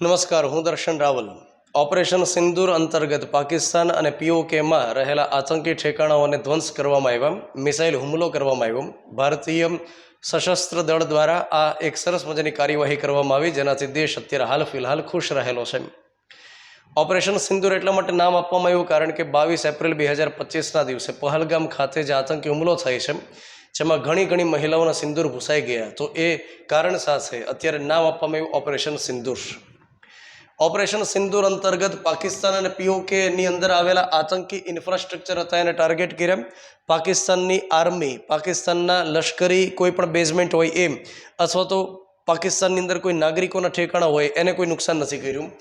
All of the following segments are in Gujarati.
નમસ્કાર, હું દર્શન રાવલ. ઓપરેશન સિંદૂર અંતર્ગત પાકિસ્તાન અને પીઓકેમાં રહેલા આતંકી ઠેકાણાઓને ધ્વંસ કરવામાં આવ્યા. મિસાઇલ હુમલો કરવામાં આવ્યો. ભારતીય સશસ્ત્ર દળ દ્વારા આ એક સરસ મજાની કાર્યવાહી કરવામાં આવી, જેનાથી દેશ અત્યારે હાલ ફિલહાલ ખુશ રહેલો છે. ઓપરેશન સિંદૂર એટલા માટે નામ આપવામાં આવ્યું કારણ કે બાવીસ એપ્રિલ બે હજાર પચીસના દિવસે પહલગામ ખાતે જે આતંકી હુમલો થાય છે, જેમાં ઘણી ઘણી મહિલાઓના સિંદૂર ભૂસાઈ ગયા. તો એ કારણ સાથે અત્યારે નામ આપવામાં આવ્યું ઓપરેશન સિંદૂર. ઓપરેશન સિંદૂર અંતર્ગત પાકિસ્તાન અને પીઓકેની અંદર આવેલા આતંકી ઇન્ફ્રાસ્ટ્રક્ચર હતા એને ટાર્ગેટ કર્યા. પાકિસ્તાનની આર્મી પાકિસ્તાનના લશ્કરી કોઈ પણ બેઝમેન્ટ હોય એમ, અથવા તો પાકિસ્તાનની અંદર કોઈ નાગરિકોના ઠેકાણા હોય, એને કોઈ નુકસાન નથી કર્યું.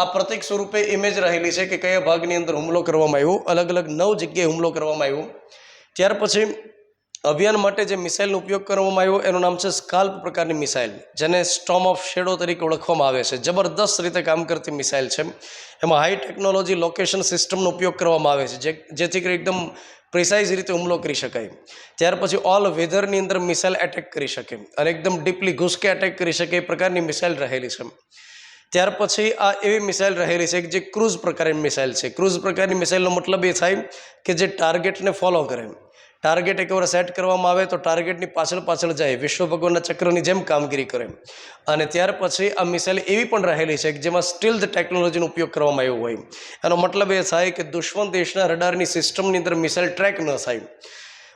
આ પ્રતિક સ્વરૂપે ઇમેજ રહેલી છે કે કયા ભાગની અંદર હુમલો કરવામાં આવ્યો. અલગ અલગ નવ જગ્યાએ હુમલો કરવામાં આવ્યો. ત્યાર પછી અભિયાન માટે જે મિસાઇલનો ઉપયોગ કરવામાં આવ્યો, એનું નામ છે સ્કાલ્પ પ્રકારની મિસાઇલ, જેને સ્ટોમ ઓફ શેડો તરીકે ઓળખવામાં આવે છે. જબરદસ્ત રીતે કામ કરતી મિસાઇલ છે. એમાં હાઈ ટેકનોલોજી લોકેશન સિસ્ટમનો ઉપયોગ કરવામાં આવે છે, જે, જેથી કરી એકદમ પ્રિસાઇઝ રીતે હુમલો કરી શકાય. ત્યાર પછી ઓલ વેધરની અંદર મિસાઇલ એટેક કરી શકે અને એકદમ ડીપલી ઘૂસકે એટેક કરી શકે એ પ્રકારની મિસાઇલ રહેલી છે. ત્યાર પછી આ એવી મિસાઇલ રહેલી છે કે જે ક્રૂઝ પ્રકારની મિસાઇલ છે. ક્રૂઝ પ્રકારની મિસાઇલનો મતલબ એ થાય કે જે ટાર્ગેટને ફોલો કરે. ટાર્ગેટ એકવાર સેટ કરવામાં આવે તો ટાર્ગેટની પાછળ પાછળ જાય. વિશ્વ ભગવાનના ચક્રની જેમ કામગીરી કરે અને ત્યાર પછી આ મિસાઇલ એવી પણ રહેલી છે કે જેમાં સ્ટીલ્થ ટેકનોલોજીનો ઉપયોગ કરવામાં આવ્યો હોય એનો મતલબ એ થાય કે દુશ્મન દેશના રડારની સિસ્ટમની અંદર મિસાઇલ ટ્રેક ન થાય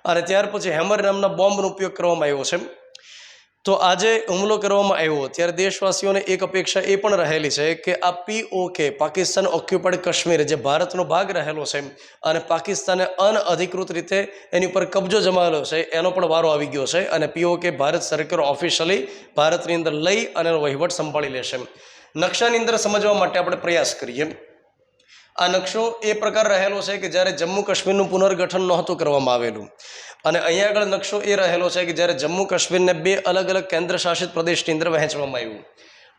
અને ત્યાર પછી હેમર નામના બોમ્બનો ઉપયોગ કરવામાં આવ્યો છે તો આજે હુમલો કરવામાં આવ્યો. ત્યારે દેશવાસીઓને એક અપેક્ષા એ પણ રહેલી છે કે આ પીઓકે પાકિસ્તાન ઓક્યુપાઈડ કાશ્મીર, જે ભારતનો ભાગ રહેલો છે અને પાકિસ્તાને અનઅધિકૃત રીતે એની ઉપર કબજો જમાવેલો છે, એનો પણ વારો આવી ગયો છે અને પીઓકે ભારત સરકાર ઓફિશિયલી ભારતની અંદર લઈ અને વહીવટ સંભાળી લેશે. નકશાની અંદર સમજવા માટે આપણે પ્રયાસ કરીએ. આ નકશો એ પ્રકાર રહેલો છે કે જ્યારે જમ્મુ કાશ્મીરનું પુનર્ગઠન નહોતું કરવામાં આવેલું. અને અહીંયા આગળ નકશો એ રહેલો છે કે જ્યારે જમ્મુ કાશ્મીરને બે અલગ અલગ કેન્દ્ર શાસિત પ્રદેશની અંદર વહેંચવામાં આવ્યું.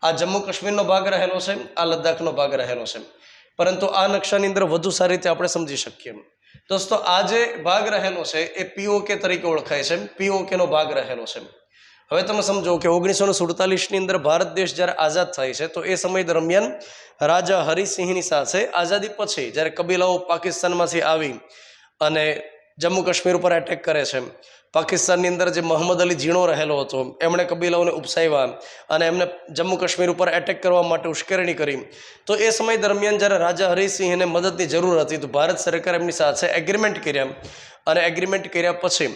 આ જમ્મુ કાશ્મીરનો ભાગ રહેલો છે, આ લદ્દાખનો ભાગ રહેલો છે. પરંતુ આ નકશાની અંદર વધુ સારી રીતે આપણે સમજી શકીએ. દોસ્તો, આ જે ભાગ રહેલો છે, એ પીઓકે તરીકે ઓળખાય છે પીઓકેનો ભાગ રહેલો છે. હવે તમે સમજો કે ઓગણીસો ને સુડતાલીસની અંદર ભારત દેશ જ્યારે આઝાદ થાય છે, તો એ સમય દરમિયાન રાજા હરિસિંહની સાથે આઝાદી પછી જ્યારે કબીલાઓ પાકિસ્તાનમાંથી આવી અને જમ્મુ કાશ્મીર ઉપર એટેક કરે છે, પાકિસ્તાનની અંદર જે મોહમ્મદ અલી ઝીણો રહેલો હતો, એમણે કબીલાઓને ઉપસાવ્યા અને એમને જમ્મુ કાશ્મીર ઉપર એટેક કરવા માટે ઉશ્કેરણી કરી, તો એ સમય દરમિયાન જ્યારે રાજા હરિસિંહને મદદની જરૂર હતી, તો ભારત સરકાર એમની સાથે એગ્રીમેન્ટ કર્યા અને એગ્રીમેન્ટ કર્યા પછી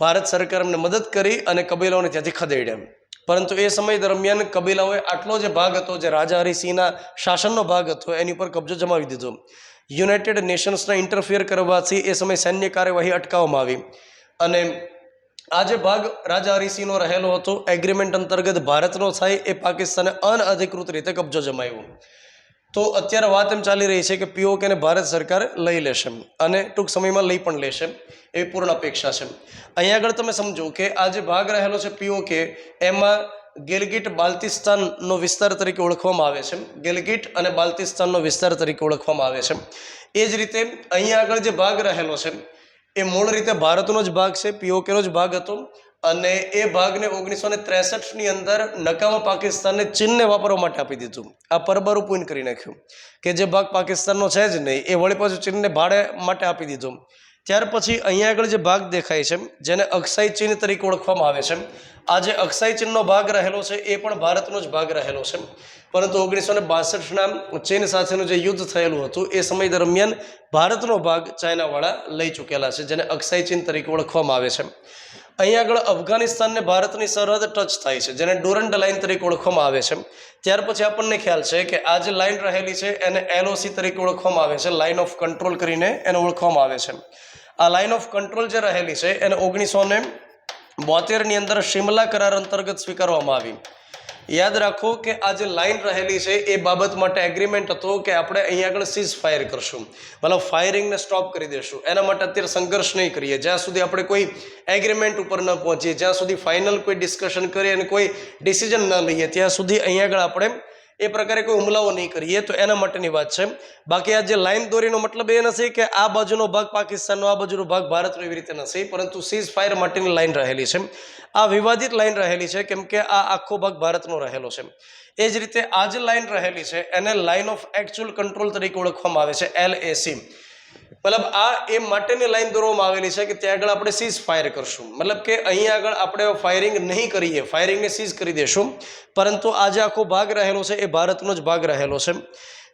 ભારત સરકાર એમને મદદ કરી અને કબીલાઓને ત્યાંથી ખદેડ્યા પરંતુ એ સમય દરમિયાન કબીલાઓએ આટલો જે ભાગ હતો, જે રાજા હરિસિંહના શાસનનો ભાગ હતો, એની ઉપર કબજો જમાવી દીધો. યુનાઇટેડ નેશન્સના ઇન્ટરફિયર કરવાથી એ સમય સૈન્ય કાર્યવાહી અટકાવવામાં આવી. અને આ જે ભાગ રાજા હરિસિંહનો રહેલો હતો એગ્રીમેન્ટ અંતર્ગત ભારતનો થાય એ પાકિસ્તાને અનઅધિકૃત રીતે કબજો જમાવ્યો. તો અત્યારે વાત એમ ચાલી રહી છે કે પીઓકેને ભારત સરકાર લઈ લેશે અને ટૂંક સમયમાં લઈ પણ લેશે એવી પૂર્ણ અપેક્ષા છે અહીંયા આગળ તમે સમજો કે આ જે ભાગ રહેલો છે પીઓકે એમાં ગિલગિટ બાલ્તિસ્તાનનો વિસ્તાર તરીકે ઓળખવામાં આવે છે ગિલગિટ અને બાલ્તિસ્તાનનો વિસ્તાર તરીકે ઓળખવામાં આવે છે એ જ રીતે અહીંયા આગળ જે ભાગ રહેલો છે, એ મૂળ રીતે ભારતનો જ ભાગ છે પીઓકેનો જ ભાગ હતો. અને એ ભાગને ઓગણીસો ને ત્રેસઠની અંદર નકામા પાકિસ્તાનને ચીનને વાપરવા માટે આપી દીધું. આ પરબરું પૂન કરી નાખ્યું. કે જે ભાગ પાકિસ્તાનનો છે જ નહીં, એ વળી પાછું ચીનને ભાડે માટે આપી દીધું. ત્યાર પછી અહીંયા આગળ જે ભાગ દેખાય છે, જેને અક્ષય ચીન તરીકે ઓળખવામાં આવે છે, આ જે અક્ષય ચીનનો ભાગ રહેલો છે, એ પણ ભારતનો જ ભાગ રહેલો છે. પરંતુ ઓગણીસો ને બાસઠના ચીન સાથેનું જે યુદ્ધ થયેલું હતું, એ સમય દરમિયાન ભારતનો ભાગ ચાઇનાવાળા લઈ ચૂકેલા છે, જેને અક્ષય ચીન તરીકે ઓળખવામાં આવે છે. અહીંયા આગળ અફઘાનિસ્તાનને ભારતની સરહદ ટચ થાય છે, જેને ડોરન્ડ લાઇન તરીકે ઓળખવામાં આવે છે. ત્યાર પછી આપણને ખ્યાલ છે કે આ જે લાઇન રહેલી છે, એને એલઓસી તરીકે ઓળખવામાં આવે છે, લાઇન ઓફ કંટ્રોલ કરીને એને ઓળખવામાં આવે છે. આ લાઇન ઓફ કંટ્રોલ જે રહેલી છે, એને ઓગણીસો ને બોતેરની અંદર શિમલા કરાર અંતર્ગત સ્વીકારવામાં આવી. યાદ રાખો કે આ જે લાઇન રહેલી છે, એ બાબત માટે એગ્રીમેન્ટ હતો કે આપણે અહીંયા આગળ સીઝ ફાયર કરશું મતલબ ફાયરિંગને સ્ટોપ કરી દેશું. એના માટે અત્યારે સંઘર્ષ નહીં કરીએ. જ્યાં સુધી આપણે કોઈ એગ્રીમેન્ટ ઉપર ન પહોંચીએ, જ્યાં સુધી ફાઇનલ કોઈ ડિસ્કશન કરીએ અને કોઈ ડિસિઝન ન લઈએ, ત્યાં સુધી અહીંયા આગળ આપણે એ પ્રકારે કોઈ હુમલાઓ નહીં કરીએ, તો એના માટેની વાત છે. બાકી આ જે લાઇન દોરીનો મતલબ એ નથી કે આ બાજુનો ભાગ પાકિસ્તાનનો, આ બાજુનો ભાગ ભારતનો એવી રીતે નથી, પરંતુ સીઝ ફાયર માટેની લાઇન રહેલી છે. આ વિવાદિત લાઈન રહેલી છે, કેમ કે આ આખો ભાગ ભારતનો રહેલો છે. એ જ રીતે આ જે લાઇન રહેલી છે, એને લાઇન ઓફ એકચ્યુઅલ કંટ્રોલ તરીકે ઓળખવામાં આવે છે, એલ મતલબ આ એ માટેની લાઈન દોરવામાં આવેલી છે કે ત્યાં આગળ આપણે સીઝ ફાયર કરશું. મતલબ કે અહીંયા આગળ આપણે ફાયરિંગ નહીં કરીએ ફાયરિંગને સીઝ કરી દેશું. પરંતુ આ જે આખો ભાગ રહેલો છે એ ભારતનો જ ભાગ રહેલો છે.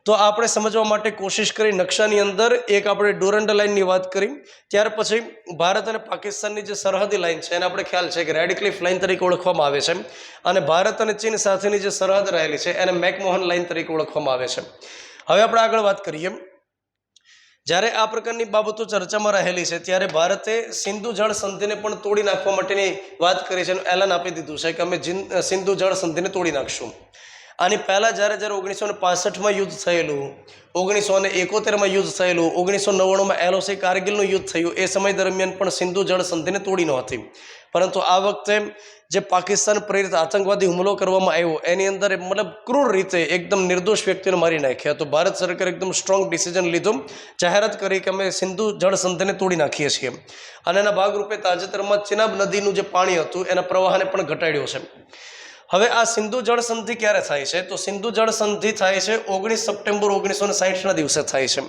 તો આપણે સમજવા માટે કોશિશ કરી નકશાની અંદર એક આપણે ડોરંડ લાઇનની વાત કરી. ત્યાર પછી ભારત અને પાકિસ્તાનની જે સરહદી લાઇન છે, એને આપણે ખ્યાલ છે કે રેડ લાઇન તરીકે ઓળખવામાં આવે છે. અને ભારત અને ચીન સાથેની જે સરહદ રહેલી છે, એને મેકમોહન લાઇન તરીકે ઓળખવામાં આવે છે. હવે આપણે આગળ વાત કરીએ. જ્યારે આ પ્રકારની બાબતો ચર્ચામાં રહેલી છે, ત્યારે ભારતે સિંધુ જળ સંધિને પણ તોડી નાખવા માટેની વાત કરી છે એનું એલાન આપી દીધું છે કે અમે સિંધુ જળ સંધિને તોડી નાખશું. આની પહેલાં જ્યારે જ્યારે ઓગણીસો ને પાસઠમાં યુદ્ધ થયેલું ઓગણીસો ને એકોતેરમાં યુદ્ધ થયેલું ઓગણીસો નવ્વાણુંમાં એલઓસી કારગિલનું યુદ્ધ થયું, એ સમય દરમિયાન પણ સિંધુ જળ સંધિને તોડી નહોતી પરંતુ આ વખતે જે પાકિસ્તાન પ્રેરિત આતંકવાદી હુમલો કરવામાં આવ્યો, એની અંદર મતલબ ક્રૂર રીતે એકદમ નિર્દોષ વ્યક્તિને મારી નાખ્યા. તો ભારત સરકારે એકદમ સ્ટ્રોંગ ડિસિઝન લીધું. જાહેરાત કરી કે અમે સિંધુ જળ સંધિને તોડી નાખીએ છીએ. અને એના ભાગરૂપે તાજેતરમાં ચિનાબ નદીનું જે પાણી હતું, એના પ્રવાહને પણ ઘટાડ્યો છે. હવે આ સિંધુ જળ સંધિ ક્યારે થાય છે? તો સિંધુ જળ સંધિ થાય છે ઓગણીસ સપ્ટેમ્બર ઓગણીસો ને સાહીઠના દિવસે થાય છે.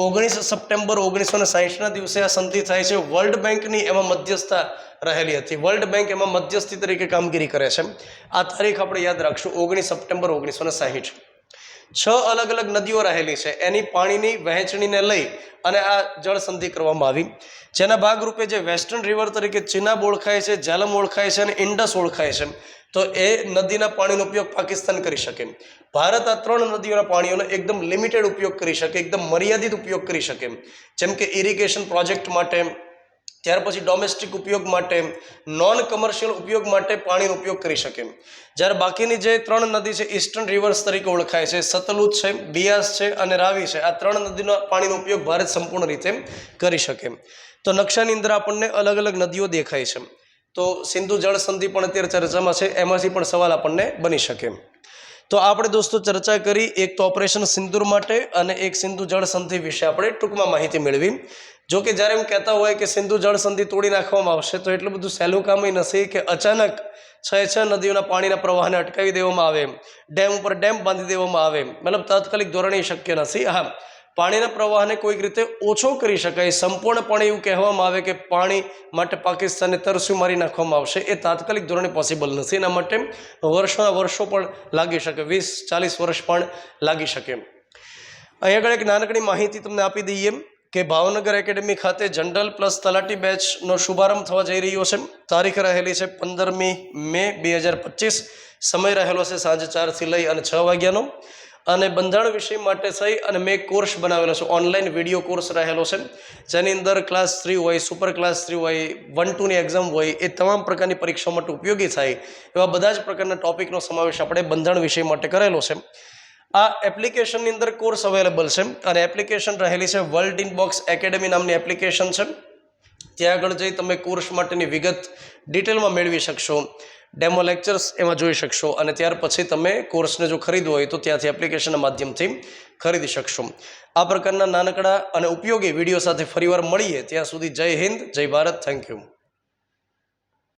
ઓગણીસ સપ્ટેમ્બર ઓગણીસો ને સાહીઠના દિવસે આ સંધિ થાય છે. વર્લ્ડ બેંકની એમાં મધ્યસ્થતા રહેલી હતી. વર્લ્ડ બેંક એમાં મધ્યસ્થી તરીકે કામગીરી કરે છે. આ તારીખ આપણે યાદ રાખશું. ઓગણીસ સપ્ટેમ્બર ઓગણીસો સાહીઠ. છ અલગ અલગ નદીઓ રહેલી છે. એની પાણીની વહેંચણીને લઈ અને આ જળસંધિ કરવામાં આવી. જેના ભાગરૂપે જે વેસ્ટર્ન રિવર તરીકે ચિનાબ ઓળખાય છે, ઝેલમ ઓળખાય છે અને ઇન્ડસ ઓળખાય છે. તો એ નદીના પાણીનો ઉપયોગ પાકિસ્તાન કરી શકે. ભારત આ ત્રણ નદીઓના પાણીઓનો એકદમ લિમિટેડ ઉપયોગ કરી શકે, એકદમ મર્યાદિત ઉપયોગ કરી શકે. જેમ કે ઇરિગેશન પ્રોજેક્ટ માટે ત્યાર પછી ડોમેસ્ટિક ઉપયોગ માટે નોન કમર્શિયલ ઉપયોગ માટે પાણીનો ઉપયોગ કરી શકે. જ્યારે બાકીની જે ત્રણ નદી છે ઈસ્ટર્ન રિવર્સ તરીકે ઓળખાય છે, સતલુજ છે, બિયાસ છે અને રાવી છે, આ ત્રણ નદીનો પાણીનો ઉપયોગ ભારત સંપૂર્ણ રીતે કરી શકે. તો નકશાની અંદર આપણને અલગ અલગ નદીઓ દેખાય છે. તો સિંધુ જળસંધિ પણ અત્યારે ચર્ચામાં છે, એમાંથી પણ સવાલ આપણને બની શકે. તો આપણે દોસ્તો ચર્ચા કરી એક તો ઓપરેશન સિંદૂર માટે અને એક સિંધુ જળ સંધિ વિશે આપણે ટૂંકમાં માહિતી મેળવી. જો કે જ્યારે એમ કહેતા હોય કે સિંધુ જળ સંધિ તોડી નાખવામાં આવશે, તો એટલું બધું સહેલું કામ નથી કે અચાનક છ છ નદીઓના પાણીના પ્રવાહને અટકાવી દેવામાં આવે, ડેમ ઉપર ડેમ બાંધી દેવામાં આવે. મતલબ તાત્કાલિક ધોરણે શક્ય નથી. હા પાણીના પ્રવાહને કોઈક રીતે ઓછો કરી શકાય. સંપૂર્ણપણે એવું કહેવામાં આવે કે પાણી માટે પાકિસ્તાનને તરસ્યું મારી નાખવામાં આવશે. એ તાત્કાલિક ધોરણે પોસિબલ નથી. એના માટે વર્ષોના વર્ષો પણ લાગી શકે. વીસ, ચાલીસ વર્ષ પણ લાગી શકે અહીં આગળ એક નાનકડી માહિતી તમને આપી દઈએ કે ભાવનગર એકેડેમી ખાતે જનરલ પ્લસ તલાટી બેચનો શુભારંભ થવા જઈ રહ્યો છે. તારીખ રહેલી છે પંદરમી મે બે હજાર પચીસ. સમય રહેલો છે સાંજે ચારથી લઈ અને છ વાગ્યાનો. અને બંધારણ વિષય માટે થઈ અને મેં કોર્સ બનાવેલો છે. ઓનલાઈન વીડિયો કોર્સ રહેલો છે. જેની અંદર ક્લાસ થ્રી હોય, સુપર ક્લાસ થ્રી હોય, વન ટુની એક્ઝામ હોય, એ તમામ પ્રકારની પરીક્ષાઓ માટે ઉપયોગી થાય એવા બધા જ પ્રકારના ટોપિકનો સમાવેશ આપણે બંધારણ વિષય માટે કરેલો છે. આ એપ્લિકેશનની અંદર કોર્સ અવેલેબલ છે અને એપ્લિકેશન રહેલી છે વર્લ્ડ ઇન બોક્સ એકેડેમી નામની એપ્લિકેશન છે. ત્યાં આગળ જઈ તમે કોર્સ માટેની વિગત ડિટેલમાં મેળવી શકશો ડેમો લેક્ચર્સ એમાં જોઈ શકશો અને ત્યાર પછી તમે કોર્સને જો ખરીદવો હોય તો ત્યાંથી એપ્લિકેશનના માધ્યમથી ખરીદી શકશો. આ પ્રકારના નાનકડા અને ઉપયોગી વીડિયો સાથે ફરીવાર મળીએ, ત્યાં સુધી જય હિન્દ, જય ભારત થેન્ક યુ